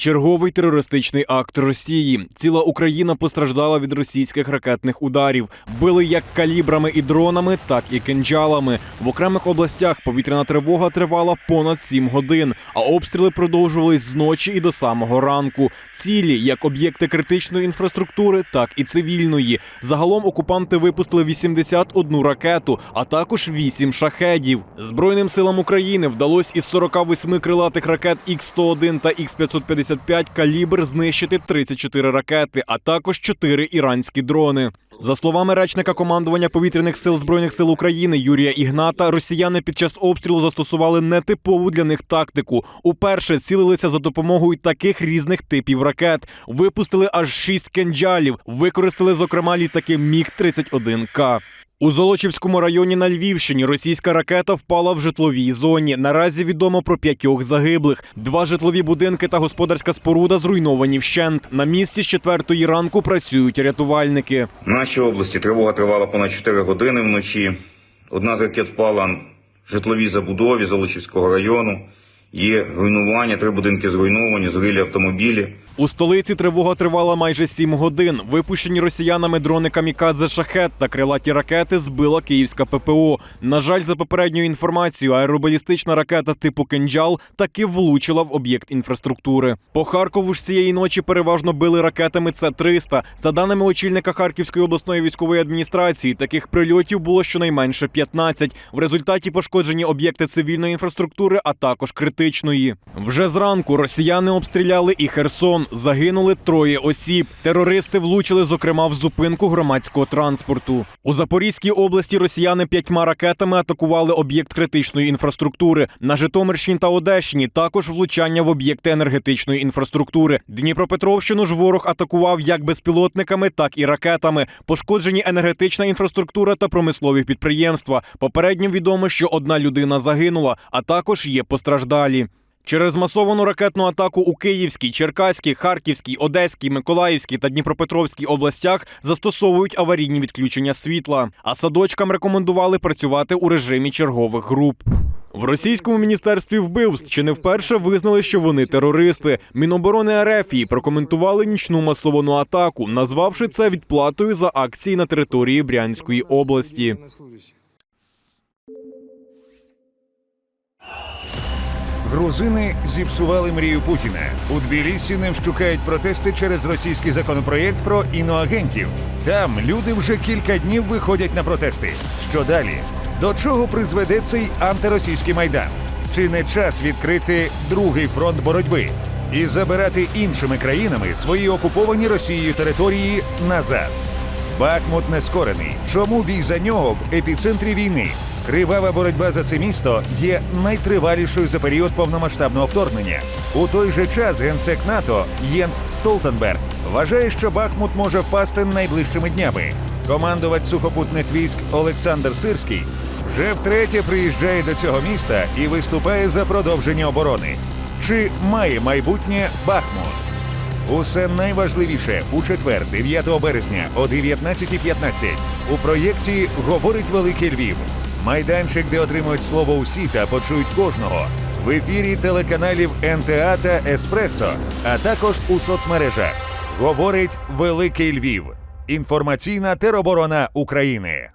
Черговий терористичний акт Росії. Ціла Україна постраждала від російських ракетних ударів. Били як калібрами і дронами, так і кинджалами. В окремих областях повітряна тривога тривала понад 7 годин, а обстріли продовжувались з ночі і до самого ранку. Цілі як об'єкти критичної інфраструктури, так і цивільної. Загалом окупанти випустили 81 ракету, а також 8 шахедів. Збройним силам України вдалося із 48 крилатих ракет Х-101 та Х-555 калібр знищити 34 ракети, а також 4 іранські дрони. За словами речника командування повітряних сил збройних сил України Юрія Ігната, росіяни під час обстрілу застосували нетипову для них тактику. Уперше цілилися за допомогою таких різних типів ракет. Випустили аж шість кенджалів. Використали зокрема літаки Міг 31 К. У Золочівському районі на Львівщині російська ракета впала в житловій зоні. Наразі відомо про п'ятьох загиблих. Два житлові будинки та господарська споруда зруйновані вщент. На місці з четвертої ранку працюють рятувальники. В нашій області тривога тривала понад 4 години вночі. Одна з ракет впала в житловій забудові Золочівського району. Є руйнування, три будинки зруйновані, згорілі автомобілі. У столиці тривога тривала майже сім годин. Випущені росіянами дрони камікадзе шахет та крилаті ракети збила київська ППО. На жаль, за попередньою інформацією, аеробалістична ракета типу «Кинджал» таки влучила в об'єкт інфраструктури. По Харкову ж цієї ночі переважно били ракетами С-300. За даними очільника Харківської обласної військової адміністрації, таких прильотів було щонайменше 15. В результаті пошкоджені об'єкти цивільної інфраструктури, а також критичної. Вже зранку росіяни обстріляли і Херсон. Загинули троє осіб. Терористи влучили, зокрема, в зупинку громадського транспорту. У Запорізькій області росіяни п'ятьма ракетами атакували об'єкт критичної інфраструктури. На Житомирщині та Одещині також влучання в об'єкти енергетичної інфраструктури. Дніпропетровщину ж ворог атакував як безпілотниками, так і ракетами. Пошкоджені енергетична інфраструктура та промислові підприємства. Попередньо відомо, що одна людина загинула, а також є постраждалі. Через масовану ракетну атаку у Київській, Черкаській, Харківській, Одеській, Миколаївській та Дніпропетровській областях застосовують аварійні відключення світла. А садочкам рекомендували працювати у режимі чергових груп. В російському міністерстві вбивств чи не вперше визнали, що вони терористи. Міноборони Арефії прокоментували нічну масовану атаку, назвавши це відплатою за акції на території Брянської області. Грузини зіпсували мрію Путіна. У Тбілісі не вщукають протести через російський законопроєкт про іноагентів. Там люди вже кілька днів виходять на протести. Що далі? До чого призведе цей антиросійський майдан? Чи не час відкрити другий фронт боротьби і забирати іншими країнами свої окуповані Росією території назад? Бахмут не скорений. Чому бій за нього в епіцентрі війни? Кривава боротьба за це місто є найтривалішою за період повномасштабного вторгнення. У той же час генсек НАТО Єнс Столтенберг вважає, що Бахмут може впасти найближчими днями. Командувач сухопутних військ Олександр Сирський вже втретє приїжджає до цього міста і виступає за продовження оборони. Чи має майбутнє Бахмут? Усе найважливіше у четвер, 9 березня о 19.15 у проєкті Говорить Великий Львів. Майданчик, де отримують слово усі та почують кожного. В ефірі телеканалів НТА та Еспресо, а також у соцмережах. Говорить Великий Львів. Інформаційна тероборона України.